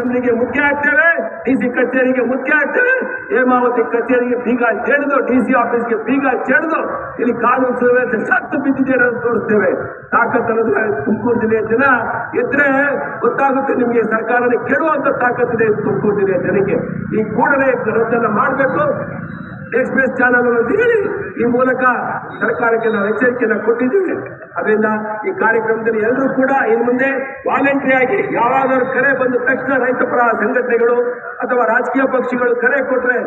ಅಸೆಂಬ್ಲಿಗೆ ಮುಖ್ಯ D C ಕಚೇರಿಗೆ ಮುಖ್ಯ ಆಗ್ತೇವೆ ಹೇಮಾವತಿ ಕಚೇರಿಗೆ ಬೀಗ ಚೆಡ್ದು ಡಿಸಿ ಆಫೀಸ್ಗೆ ಬೀಗ ಚೆಡ್ದು, ಇಲ್ಲಿ ಕಾನೂನು ಸುವ್ಯವಸ್ಥೆ ಸತ್ತು ಬಿದ್ದಿದೆ ಅಂತ ತೋರಿಸ್ತೇವೆ. ತಾಕತ್ತನ್ನು ತುಮಕೂರು ಜಿಲ್ಲೆಯ ಜನ ಇದ್ರೆ ಗೊತ್ತಾಗುತ್ತೆ ನಿಮಗೆ ಸರ್ಕಾರದ ಕೆಡುವಂತ ತಾಕತ್ತಿದೆ ತುಮಕೂರು ಜಿಲ್ಲೆಯ ಜನಕ್ಕೆ. ಈ ಕೂಡಲೇ ರಚನೆ ಮಾಡಬೇಕು. ಎಕ್ಸ್ಪ್ರೆಸ್ ಚಾನಲ್ ಈ ಮೂಲಕ ಸರ್ಕಾರಕ್ಕೆ ನಾವು ಎಚ್ಚರಿಕೆಯನ್ನು ಕೊಟ್ಟಿದ್ದೀವಿ. ಅದರಿಂದ ಈ ಕಾರ್ಯಕ್ರಮದಲ್ಲಿ ಎಲ್ಲರೂ ಕೂಡ ಇನ್ನು ಮುಂದೆ ವಾಲಂಟ್ರಿ ಆಗಿ ಕರೆ ಬಂದ ತಕ್ಷಣ ರೈತ ಪರ ಸಂಘಟನೆಗಳು ಅಥವಾ ರಾಜಕೀಯ ಪಕ್ಷಗಳು ಕರೆ ಕೊಟ್ರೆ